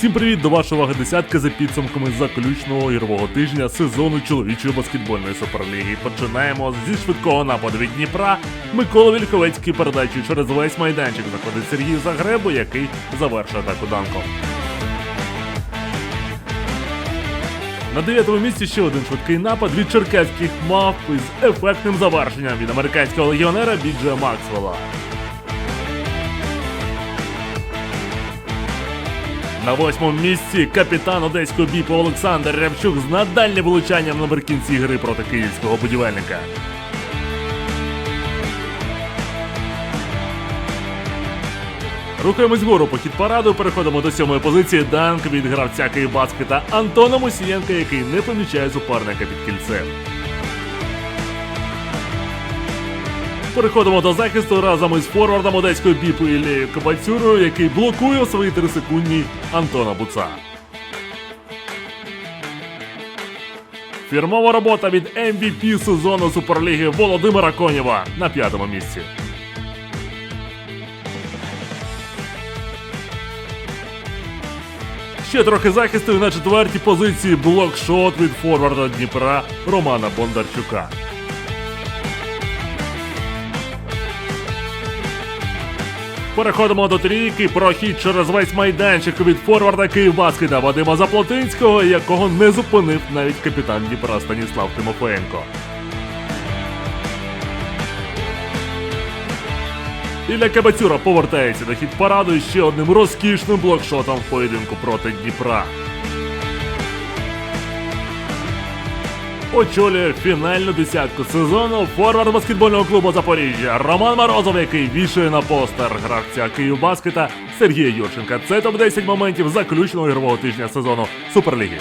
Всім привіт до вашої уваги десятки за підсумками заключного ігрового тижня сезону чоловічої баскетбольної суперліги. Починаємо зі швидкого нападу від Дніпра. Микола Вільховецький передачі через весь майданчик заходить Сергій Загребу, який завершує атаку данком. На дев'ятому місці ще один швидкий напад від черкаських мавп із ефектним завершенням від американського легіонера Біджа Максвелла. На восьмому місці капітан одеського біпу Олександр Рябчук з надальним влучанням наприкінці гри проти київського будівельника. Рухаємось вгору по хід параду, переходимо до сьомої позиції данк від гравця Київбаскета Антона Мусієнка, який не помічає суперника під кільцем. Переходимо до захисту разом із форвардом одеської біпу Іллею Кабацюрою, який блокує у свої 3 секундні Антона Буца. Фірмова робота від MVP сезону Суперліги Володимира Конєва на п'ятому місці. Ще трохи захисту на четвертій позиції блокшот від форварда Дніпра Романа Бондарчука. Переходимо до трійки. Прохід через весь майданчик від форварда Київбаскета Вадима Заплотинського, якого не зупинив навіть капітан Дніпра Станіслав Тимофенко. Ілля Кабацюра повертається до хід параду ще одним розкішним блокшотом в поєдинку проти Дніпра. Очолює фінальну десятку сезону форвард баскетбольного клубу Запоріжжя Роман Морозов, який вішує на постер гравця Київбаскета Сергія Юрченка. Це топ-10 моментів заключного ігрового тижня сезону Суперліги.